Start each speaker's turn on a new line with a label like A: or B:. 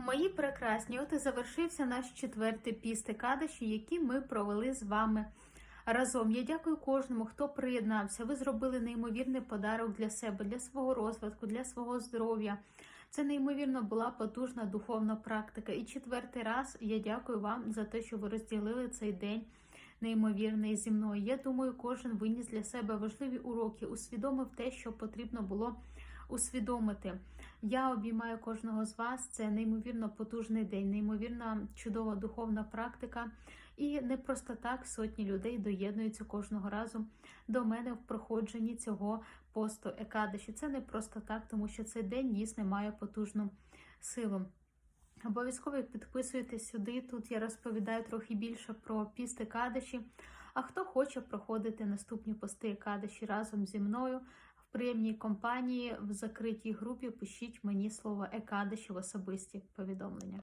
A: Мої прекрасні, от і завершився наш четвертий піст Екадаші, який ми провели з вами разом. Я дякую кожному, хто приєднався. Ви зробили неймовірний подарок для себе, для свого розвитку, для свого здоров'я. Це неймовірно була потужна духовна практика. І четвертий раз я дякую вам за те, що ви розділили цей день неймовірний зі мною. Я думаю, кожен виніс для себе важливі уроки, усвідомив те, що потрібно було усвідомити. Я обіймаю кожного з вас. Це неймовірно потужний день, неймовірна чудова духовна практика. І не просто так сотні людей доєднуються кожного разу до мене в проходженні цього посту Екадиші. Це не просто так, тому що цей день дійсно має потужну силу. Обов'язково підписуйтесь сюди. Тут я розповідаю трохи більше про пісти Кадиші. А хто хоче проходити наступні пости Кадиші разом зі мною приємній компанії в закритій групі, пишіть мені слово Екадиші в особисті повідомлення.